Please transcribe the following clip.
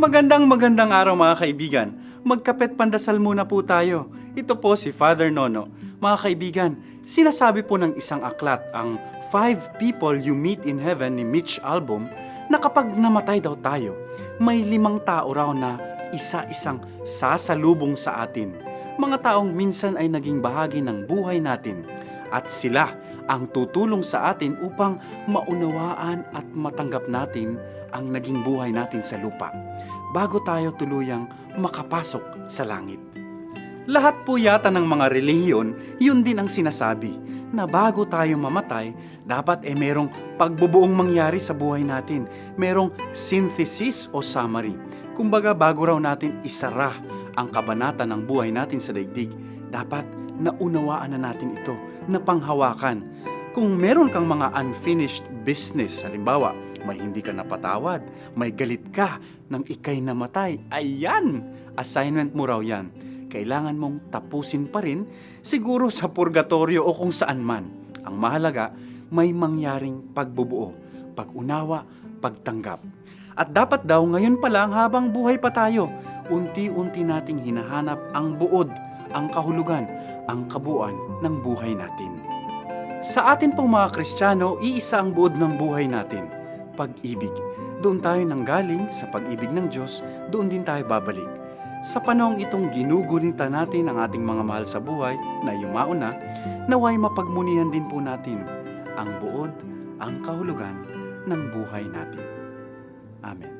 Magandang magandang araw mga kaibigan. Magkapet pandasal muna po tayo. Ito po si Father Nono. Mga kaibigan, sinasabi po ng isang aklat ang Five People You Meet in Heaven ni Mitch Albom na kapag namatay daw tayo, may limang tao raw na isa-isang sasalubong sa atin. Mga taong minsan ay naging bahagi ng buhay natin at sila ang tutulong sa atin upang maunawaan at matanggap natin ang naging buhay natin sa lupa bago tayo tuluyang makapasok sa langit. Lahat po yata ng mga relihiyon, yun din ang sinasabi na bago tayo mamatay, dapat eh merong pagbubuong mangyari sa buhay natin. Merong synthesis o summary. Kumbaga bago raw natin isara ang kabanata ng buhay natin sa daigdig, dapat naunawaan na natin ito, napanghawakan. Kung meron kang mga unfinished business, halimbawa, may hindi ka napatawad, may galit ka nang ikay namatay, ayan, assignment mo raw yan. Kailangan mong tapusin pa rin, siguro sa purgatorio o kung saan man. Ang mahalaga, may mangyaring pagbubuo, pag-unawa, pagtanggap. At dapat daw ngayon pa lang habang buhay pa tayo, unti-unti nating hinahanap ang buod, ang kahulugan, ang kabuuan ng buhay natin. Sa atin pong mga Kristiyano, iisa ang buod ng buhay natin, pag-ibig. Doon tayo nanggaling sa pag-ibig ng Diyos, doon din tayo babalik. Sa panahong itong ginugunita natin ang ating mga mahal sa buhay na yumao na, naway mapagmunihan din po natin ang buod, ang kahulugan ng buhay natin. Amen.